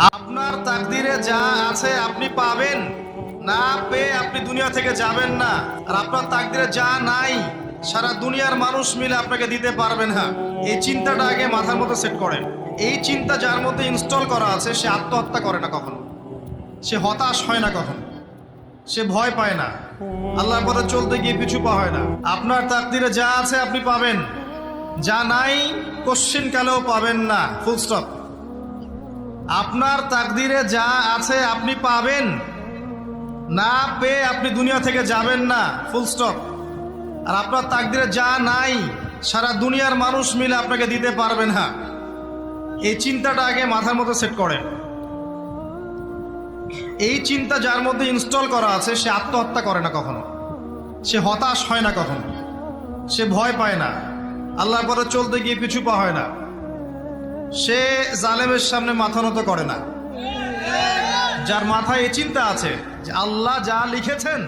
আপনার তাকদিরে যা আছে আপনি পাবেন। না পেয়ে আপনি দুনিয়া থেকে যাবেন না। আর আপনার তাকদিরে যা নাই, সারা দুনিয়ার মানুষ মিলে আপনাকে দিতে পারবে না। এই চিন্তাটা আগে মাথার মধ্যে সেট করেন। এই চিন্তা যার মধ্যে ইনস্টল করা আছে, সে আত্মহত্যা করে না কখনো। সে হতাশ হয় না কখনো। সে ভয় পায় না। আল্লাহর পথে চলতে গিয়ে পিছু পা হয় না। আপনার তাকদিরে যা আছে আপনি পাবেন। যা নাই কোশ্চিন কালেও পাবেন না। ফুল স্টপ আপনার তাকদিরে যা আছে আপনি পাবেন। না পেয়ে আপনি দুনিয়া থেকে যাবেন না ফুল স্টপ আর আপনার তাকদিরে যা নাই, সারা দুনিয়ার মানুষ মিলে আপনাকে দিতে পারবে না। এই চিন্তাটা আগে মাথার মতো সেট করেন। এই চিন্তা যার মধ্যে ইনস্টল করা আছে, সে আত্মহত্যা করে না কখনো। সে হতাশ হয় না কখনো। সে ভয় পায় না। আল্লাহর পথে চলতে গিয়ে পিছু পা হয় না। সে জালেমের সামনে মাথা নত করে না। যার মাথায় এই চিন্তা আছে যে আল্লাহ যা লিখেছেন